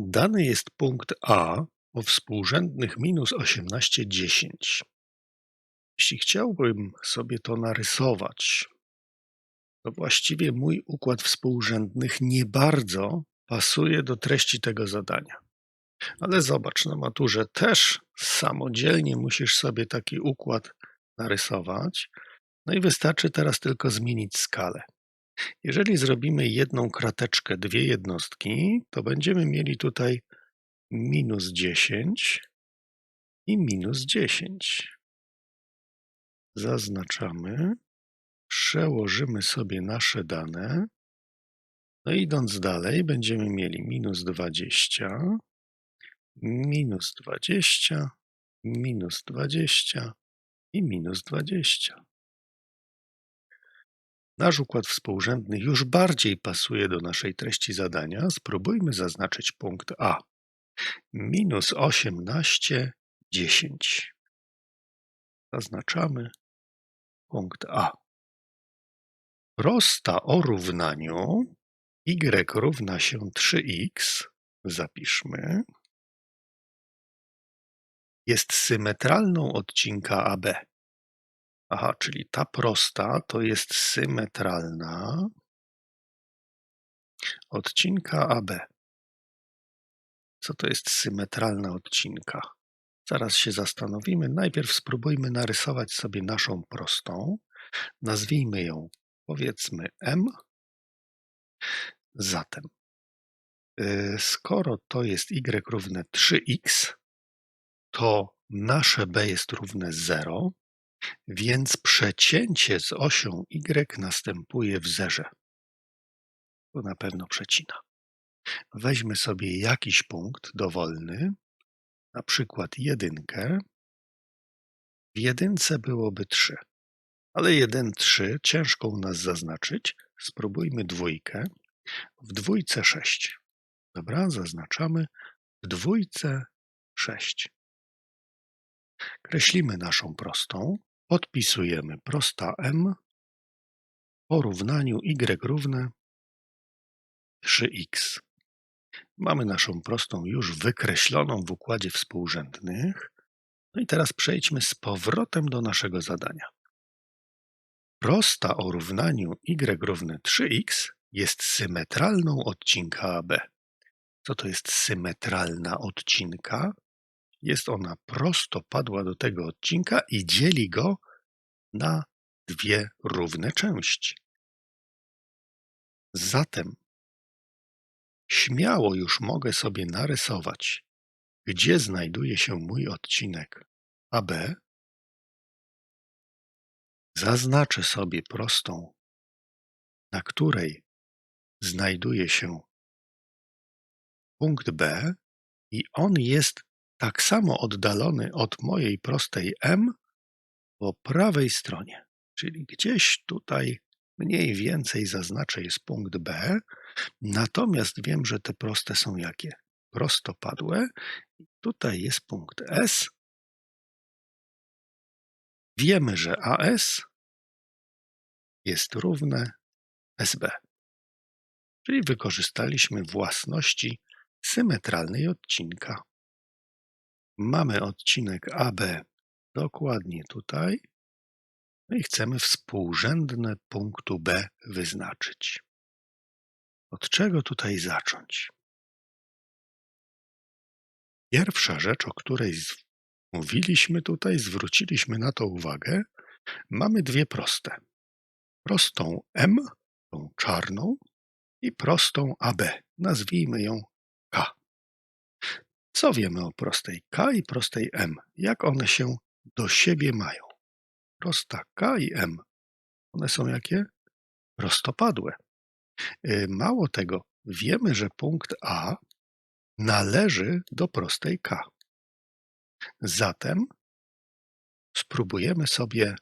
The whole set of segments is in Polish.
Dany jest punkt A o współrzędnych minus 18, 10. Jeśli chciałbym sobie to narysować, to właściwie mój układ współrzędnych nie bardzo pasuje do treści tego zadania. Ale zobacz, na maturze też samodzielnie musisz sobie taki układ narysować. No i wystarczy teraz tylko zmienić skalę. Jeżeli zrobimy jedną krateczkę, dwie jednostki, to będziemy mieli tutaj minus 10 i minus 10. Zaznaczamy, przełożymy sobie nasze dane. No idąc dalej, będziemy mieli minus 20, minus 20, minus 20 i minus 20. Nasz układ współrzędny już bardziej pasuje do naszej treści zadania. Spróbujmy zaznaczyć punkt A. Minus 18, 10. Zaznaczamy punkt A. Prosta o równaniu y równa się 3x, zapiszmy, jest symetralną odcinka AB. Aha, czyli ta prosta to jest symetralna odcinka AB. Co to jest symetralna odcinka? Zaraz się zastanowimy. Najpierw spróbujmy narysować sobie naszą prostą. Nazwijmy ją, powiedzmy, M. Zatem, y, skoro to jest y równe 3x, to nasze b jest równe 0, więc przecięcie z osią y następuje w zerze. To na pewno przecina. Weźmy sobie jakiś punkt dowolny, na przykład jedynkę. W jedynce byłoby 3, ale 1, 3 ciężko u nas zaznaczyć. Spróbujmy dwójkę. W dwójce 6. Dobra, zaznaczamy. W dwójce 6. Kreślimy naszą prostą. Podpisujemy prosta m po równaniu y równe 3x. Mamy naszą prostą już wykreśloną w układzie współrzędnych. No i teraz przejdźmy z powrotem do naszego zadania. Prosta o równaniu y równe 3x jest symetralną odcinka AB. Co to jest symetralna odcinka? Jest ona prostopadła do tego odcinka i dzieli go na dwie równe części. Zatem śmiało już mogę sobie narysować, gdzie znajduje się mój odcinek AB. Zaznaczę sobie prostą, na której znajduje się punkt B i on jest tak samo oddalony od mojej prostej M po prawej stronie. Czyli gdzieś tutaj mniej więcej zaznaczę jest punkt B, natomiast wiem, że te proste są jakie? Prostopadłe. Tutaj jest punkt S. Wiemy, że AS jest równe SB. Czyli wykorzystaliśmy własności symetralnej odcinka. Mamy odcinek AB dokładnie tutaj. No i chcemy współrzędne punktu B wyznaczyć. Od czego tutaj zacząć? Pierwsza rzecz, o której mówiliśmy tutaj, zwróciliśmy na to uwagę, mamy dwie proste. Prostą M, tą czarną, i prostą AB. Nazwijmy ją. Co wiemy o prostej K i prostej M? Jak one się do siebie mają? Prosta K i M. One są jakie? Prostopadłe. Y, mało tego, wiemy, że punkt A należy do prostej K. Zatem spróbujemy sobie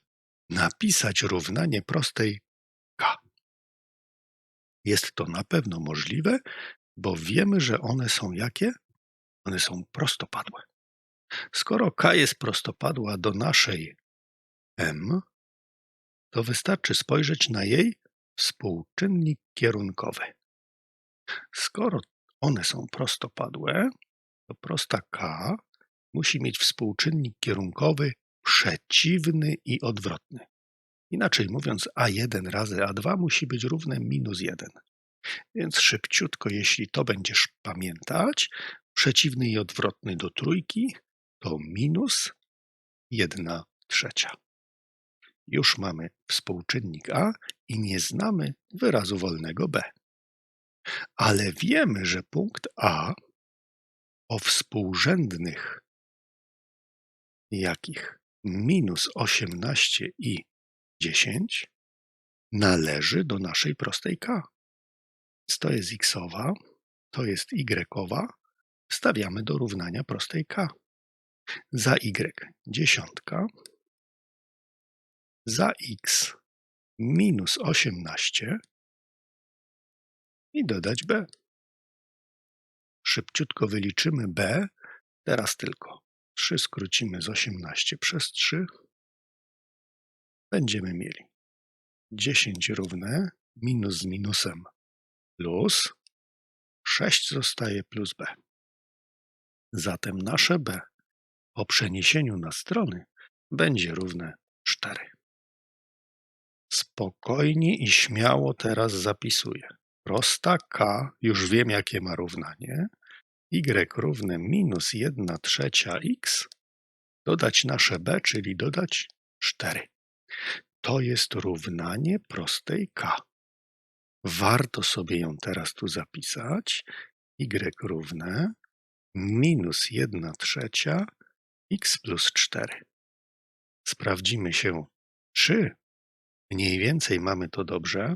napisać równanie prostej K. Jest to na pewno możliwe, bo wiemy, że one są jakie? One są prostopadłe. Skoro K jest prostopadła do naszej M, to wystarczy spojrzeć na jej współczynnik kierunkowy. Skoro one są prostopadłe, to prosta k musi mieć współczynnik kierunkowy przeciwny i odwrotny. Inaczej mówiąc, a1 razy a2 musi być równe minus 1. Więc szybciutko, jeśli to będziesz pamiętać, przeciwny i odwrotny do trójki to minus 1 trzecia. Już mamy współczynnik a i nie znamy wyrazu wolnego b. Ale wiemy, że punkt a o współrzędnych jakich minus 18 i 10 należy do naszej prostej k. To jest xowa, to jest y-owa. Wstawiamy do równania prostej k. Za y dziesiątka, za x minus 18 i dodać b. Szybciutko wyliczymy b, teraz tylko 3 skrócimy z 18 przez 3. Będziemy mieli 10 równe minus z minusem plus 6 zostaje plus b. Zatem nasze b po przeniesieniu na strony będzie równe 4. Spokojnie i śmiało teraz zapisuję. Prosta k, już wiem jakie ma równanie, y równe minus 1 trzecia x, dodać nasze b, czyli dodać 4. To jest równanie prostej k. Warto sobie ją teraz tu zapisać. y równe minus 1 trzecia x plus 4. Sprawdzimy się, czy mniej więcej mamy to dobrze.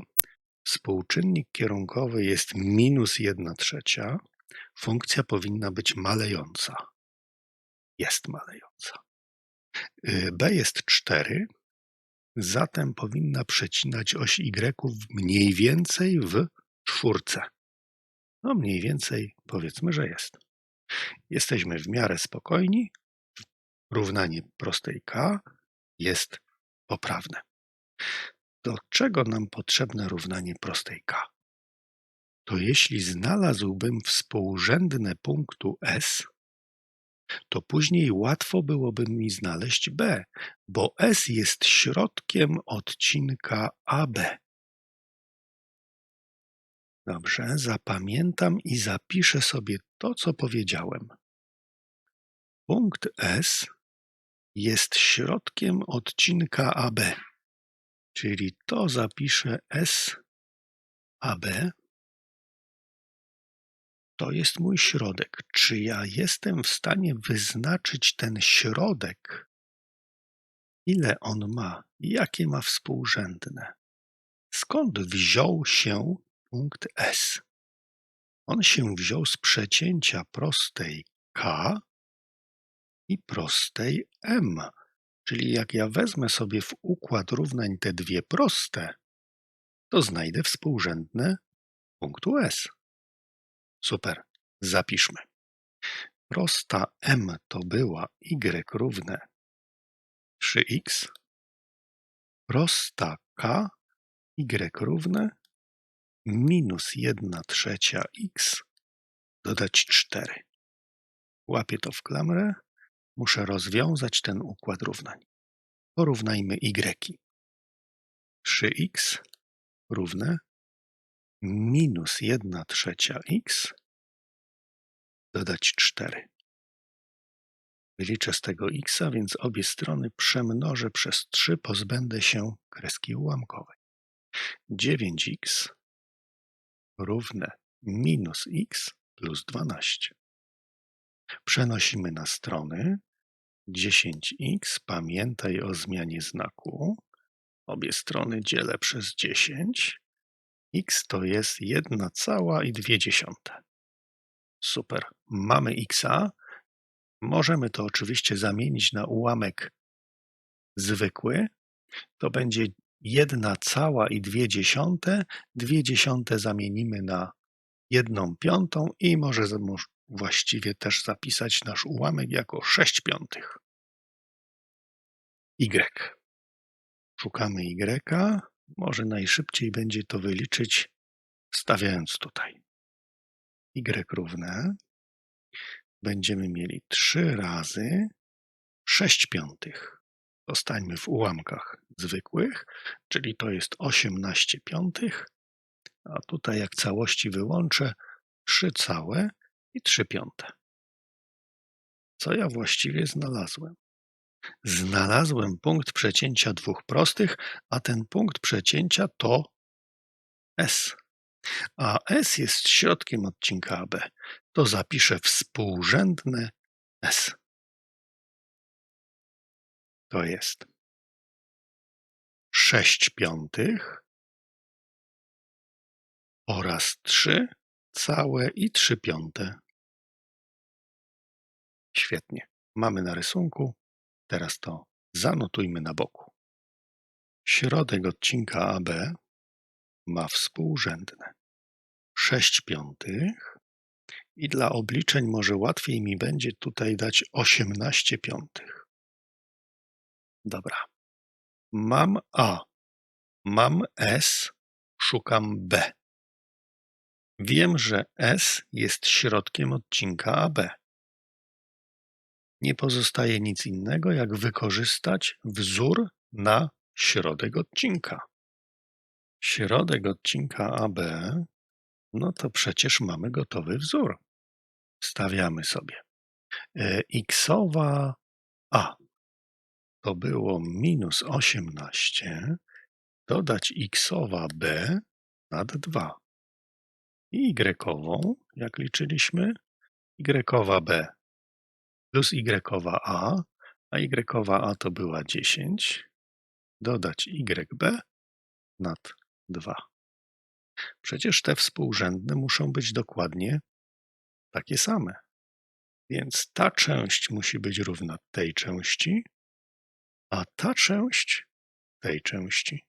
Współczynnik kierunkowy jest minus 1 trzecia. Funkcja powinna być malejąca. Jest malejąca. Y, b jest 4, zatem powinna przecinać oś y mniej więcej w czwórce. No mniej więcej powiedzmy, że jest. Jesteśmy w miarę spokojni. Równanie prostej k jest poprawne. Do czego nam potrzebne równanie prostej k? To jeśli znalazłbym współrzędne punktu S, to później łatwo byłoby mi znaleźć B, bo S jest środkiem odcinka AB. Dobrze, zapamiętam i zapiszę sobie to, co powiedziałem. Punkt S jest środkiem odcinka AB, czyli to zapiszę S AB to jest mój środek. Czy ja jestem w stanie wyznaczyć ten środek? Ile on ma? Jakie ma współrzędne? Skąd wziął się punkt S? On się wziął z przecięcia prostej K i prostej M. Czyli jak ja wezmę sobie w układ równań te dwie proste, to znajdę współrzędne punktu S. Super, zapiszmy. Prosta m to była y równe 3x. Prosta k y równe minus 1 trzecia x dodać 4. Łapię to w klamrę. Muszę rozwiązać ten układ równań. Porównajmy y. 3x równe minus 1 trzecia x dodać 4. Wyliczę z tego x, więc obie strony przemnożę przez 3, pozbędę się kreski ułamkowej. 9x równe minus x plus 12. Przenosimy na strony. 10x, pamiętaj o zmianie znaku. Obie strony dzielę przez 10 x to jest 1 cała i 2 dziesiąte. Super. Mamy xa. Możemy to oczywiście zamienić na ułamek zwykły. To będzie 1 cała i 2 dziesiąte. 2 dziesiąte zamienimy na 1 piątą i może właściwie też zapisać nasz ułamek jako 6 piątych. Y. Szukamy Y. Może najszybciej będzie to wyliczyć, stawiając tutaj. y równe będziemy mieli 3 razy 6 piątych. Zostańmy w ułamkach zwykłych, czyli to jest 18 piątych, a tutaj jak całości wyłączę 3 całe i 3 piąte. Co ja właściwie znalazłem? Znalazłem punkt przecięcia dwóch prostych, a ten punkt przecięcia to S. A S jest środkiem odcinka AB. To zapiszę współrzędne S. To jest 6 piątych oraz 3 całe i 3 piąte. Świetnie. Mamy na rysunku. Teraz to zanotujmy na boku. Środek odcinka AB ma współrzędne 6 piątych i dla obliczeń może łatwiej mi będzie tutaj dać 18 piątych. Dobra. Mam A, mam S, szukam B. Wiem, że S jest środkiem odcinka AB. Nie pozostaje nic innego, jak wykorzystać wzór na środek odcinka. Środek odcinka AB, no to przecież mamy gotowy wzór. Stawiamy sobie. E, Xowa A to było minus 18, dodać xowa B nad 2. I y-ową, jak liczyliśmy, y-owa B plus y-owa A, a y-owa A to była 10, dodać YB nad 2. Przecież te współrzędne muszą być dokładnie takie same. Więc ta część musi być równa tej części, a ta część tej części.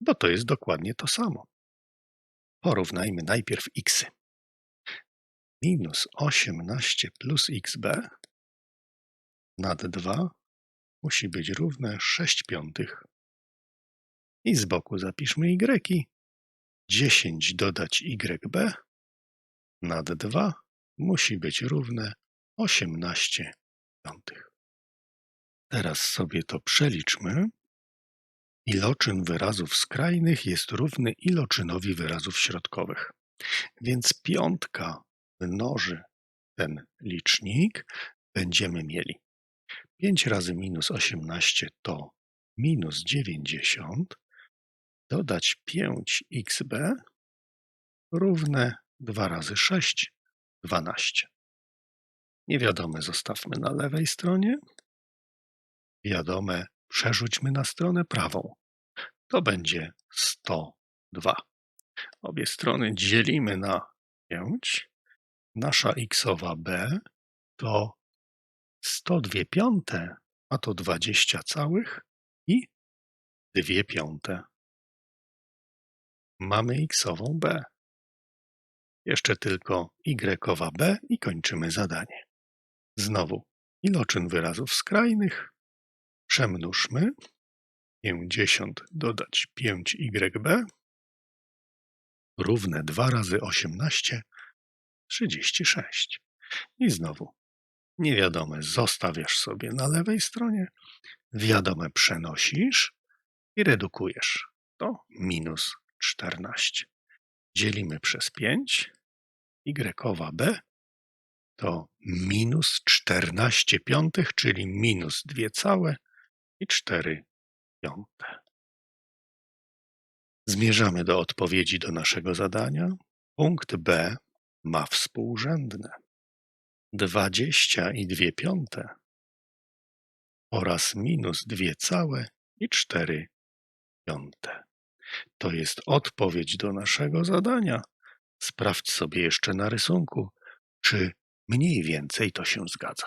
Bo to jest dokładnie to samo. Porównajmy najpierw xy. Minus 18 plus xb nad 2 musi być równe 6 piątych. I z boku zapiszmy y. 10 dodać yb nad 2 musi być równe 18 piątych. Teraz sobie to przeliczmy. Iloczyn wyrazów skrajnych jest równy iloczynowi wyrazów środkowych. Więc piątka mnoży ten licznik, będziemy mieli 5 razy minus 18 to minus 90, dodać 5xb równe 2 razy 6, 12. Niewiadome zostawmy na lewej stronie. Wiadome przerzućmy na stronę prawą. To będzie 102. Obie strony dzielimy na 5. Nasza xowa b to 102 piąte, a to 20 całych i 2 piąte. Mamy xową b. Jeszcze tylko y b i kończymy zadanie. Znowu iloczyn wyrazów skrajnych Przemnóżmy 50 dodać 5yb równe 2 razy 18 36. I znowu niewiadome zostawiasz sobie na lewej stronie, wiadome przenosisz i redukujesz. To minus 14. Dzielimy przez 5. Y b to minus 14 piątych, czyli minus 2 całe i cztery piąte. Zmierzamy do odpowiedzi do naszego zadania. Punkt B ma współrzędne dwadzieścia i dwie piąte oraz minus dwie całe i cztery piąte. To jest odpowiedź do naszego zadania. Sprawdź sobie jeszcze na rysunku, czy mniej więcej to się zgadza.